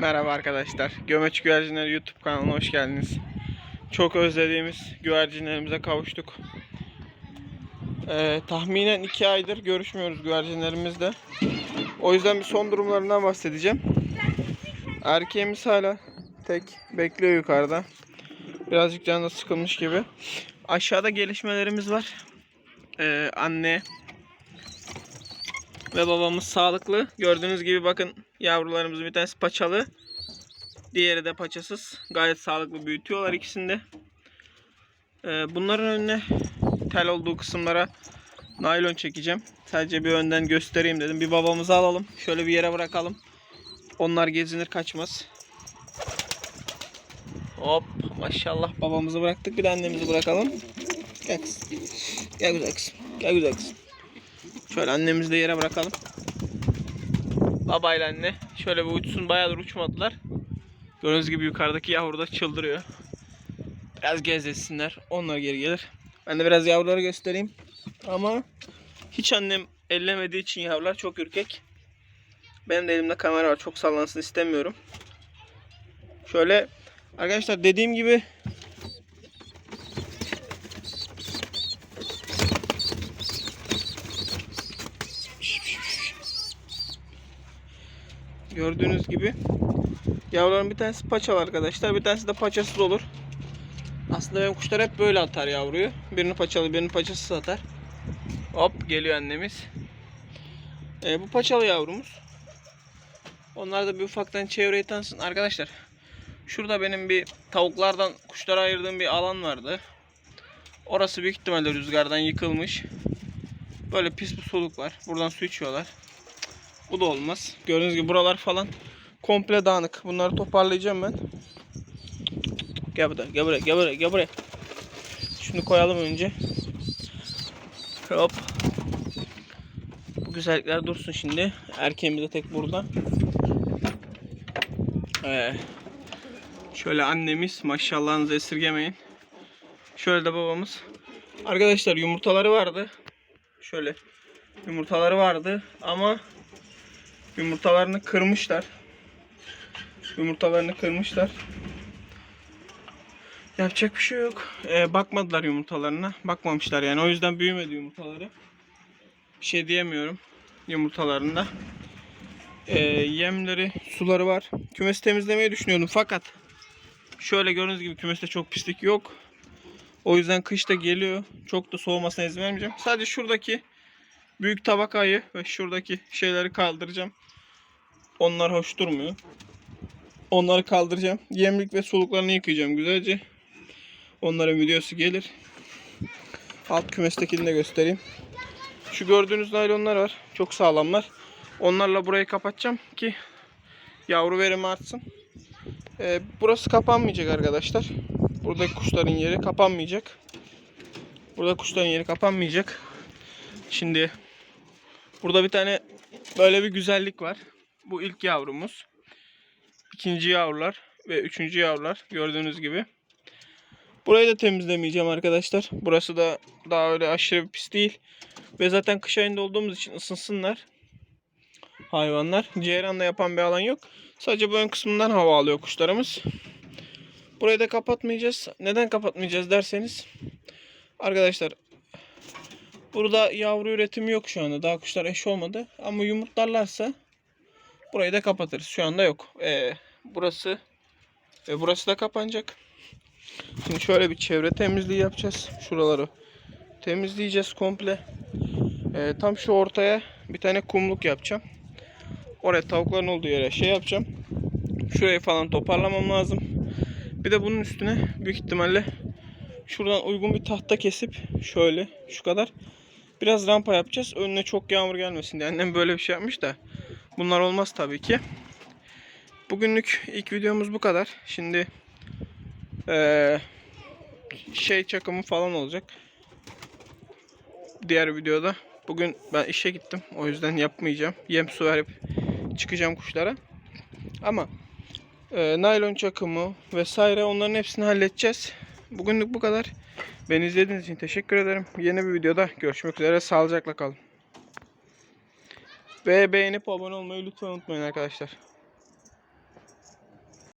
Merhaba arkadaşlar. Gömeç Güvercinleri YouTube kanalına hoş geldiniz. Çok özlediğimiz güvercinlerimize kavuştuk. Ee, tahminen 2 aydır görüşmüyoruz güvercinlerimizle. O yüzden bir son durumlarından bahsedeceğim. Erkeğimiz hala tek bekliyor yukarıda. Birazcık canı sıkılmış gibi. Aşağıda gelişmelerimiz var. Ee, anne ve babamız sağlıklı. Gördüğünüz gibi bakın yavrularımızın bir tanesi paçalı. Diğeri de paçasız. Gayet sağlıklı büyütüyorlar ikisini de. Ee, bunların önüne tel olduğu kısımlara naylon çekeceğim. Sadece bir önden göstereyim dedim. Bir babamızı alalım. Şöyle bir yere bırakalım. Onlar gezinir kaçmaz. Hop maşallah babamızı bıraktık. Bir de annemizi bırakalım. Gel kızım. Gel güzel kızım. Gel güzel kızım. Şöyle annemizi de yere bırakalım. Babayla anne. Şöyle bir uçsun. Bayağıdır uçmadılar. Gördüğünüz gibi yukarıdaki yavru da çıldırıyor. Biraz gezlesinler. Onlar geri gelir. Ben de biraz yavruları göstereyim. Ama hiç annem ellemediği için yavrular çok ürkek. Benim de elimde kamera var. Çok sallansın istemiyorum. Şöyle arkadaşlar dediğim gibi Gördüğünüz gibi yavruların bir tanesi paçalı arkadaşlar. Bir tanesi de paçasız olur. Aslında benim kuşlar hep böyle atar yavruyu. Birini paçalı birini paçasız atar. Hop geliyor annemiz. Ee, bu paçalı yavrumuz. Onlar da bir ufaktan çevreyi tanısın. Arkadaşlar şurada benim bir tavuklardan kuşlara ayırdığım bir alan vardı. Orası büyük ihtimalle rüzgardan yıkılmış. Böyle pis bir soluk var. Buradan su içiyorlar. Bu da olmaz. Gördüğünüz gibi buralar falan komple dağınık. Bunları toparlayacağım ben. Gel buraya, gel buraya, gel buraya, gel buraya. Şunu koyalım önce. Hop. Bu güzellikler dursun şimdi. Erkeğimiz de tek burada. Ee, şöyle annemiz maşallahınızı esirgemeyin. Şöyle de babamız. Arkadaşlar yumurtaları vardı. Şöyle yumurtaları vardı ama Yumurtalarını kırmışlar. Yumurtalarını kırmışlar. Yapacak bir şey yok. Ee, bakmadılar yumurtalarına. Bakmamışlar yani. O yüzden büyümedi yumurtaları. Bir şey diyemiyorum yumurtalarında. Ee, yemleri, suları var. Kümesi temizlemeyi düşünüyordum fakat şöyle gördüğünüz gibi kümeste çok pislik yok. O yüzden kışta geliyor. Çok da soğumasına izin vermeyeceğim. Sadece şuradaki büyük tabakayı ve şuradaki şeyleri kaldıracağım. Onlar hoş durmuyor. Onları kaldıracağım. Yemlik ve soluklarını yıkayacağım güzelce. Onların videosu gelir. Alt kümestekini de göstereyim. Şu gördüğünüz naylonlar var. Çok sağlamlar. Onlarla burayı kapatacağım ki yavru verimi artsın. Ee, burası kapanmayacak arkadaşlar. Buradaki kuşların yeri kapanmayacak. Burada kuşların yeri kapanmayacak. Şimdi burada bir tane böyle bir güzellik var. Bu ilk yavrumuz. İkinci yavrular ve üçüncü yavrular gördüğünüz gibi. Burayı da temizlemeyeceğim arkadaşlar. Burası da daha öyle aşırı pis değil. Ve zaten kış ayında olduğumuz için ısınsınlar hayvanlar. Ceyranla yapan bir alan yok. Sadece bu ön kısmından hava alıyor kuşlarımız. Burayı da kapatmayacağız. Neden kapatmayacağız derseniz. Arkadaşlar burada yavru üretimi yok şu anda. Daha kuşlar eş olmadı. Ama yumurtlarlarsa Burayı da kapatırız. Şu anda yok. Ee, burası ve burası da kapanacak. Şimdi şöyle bir çevre temizliği yapacağız. Şuraları temizleyeceğiz komple. Ee, tam şu ortaya bir tane kumluk yapacağım. Oraya tavukların olduğu yere şey yapacağım. Şurayı falan toparlamam lazım. Bir de bunun üstüne büyük ihtimalle şuradan uygun bir tahta kesip şöyle şu kadar biraz rampa yapacağız. Önüne çok yağmur gelmesin diye. Annem böyle bir şey yapmış da Bunlar olmaz tabii ki. Bugünlük ilk videomuz bu kadar. Şimdi ee, şey çakımı falan olacak. Diğer videoda. Bugün ben işe gittim. O yüzden yapmayacağım. Yem su verip çıkacağım kuşlara. Ama e, naylon çakımı vesaire onların hepsini halledeceğiz. Bugünlük bu kadar. Beni izlediğiniz için teşekkür ederim. Yeni bir videoda görüşmek üzere. Sağlıcakla kalın. Ve beğenip abone olmayı lütfen unutmayın arkadaşlar.